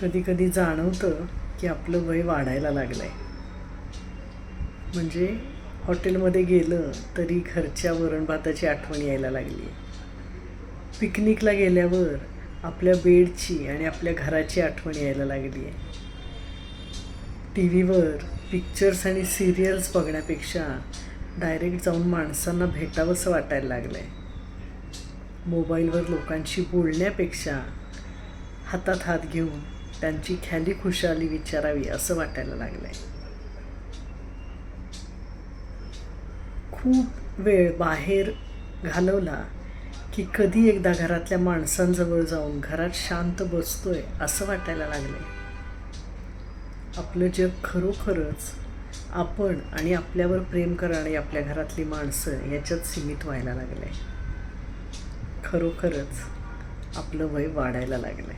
कधी कधी जाणवतं की आपलं वय वाढायला लागलं आहे म्हणजे हॉटेलमध्ये गेलं तरी घरच्या वरण भाताची आठवण यायला लागली. आहे पिकनिकला गेल्यावर आपल्या बेडची आणि आपल्या घराची आठवण यायला लागली. आहे टी व्हीवर पिक्चर्स आणि सिरियल्स बघण्यापेक्षा डायरेक्ट जाऊन माणसांना भेटावंसं वाटायला लागलं आहे मोबाईलवर लोकांशी बोलण्यापेक्षा हातात हात घेऊन त्यांची ख्याली खुशाली विचारावी असं वाटायला लागलं आहे खूप वेळ बाहेर घालवला की कधी एकदा घरातल्या माणसांजवळ जाऊन घरात शांत बसतोय असं वाटायला लागलंय. आपलं जग खरोखरच आपण आणि आपल्यावर प्रेम करणारी आपल्या घरातली माणसं याच्यात सीमित व्हायला लागलंय. खरोखरच आपलं वय वाढायला लागलंय.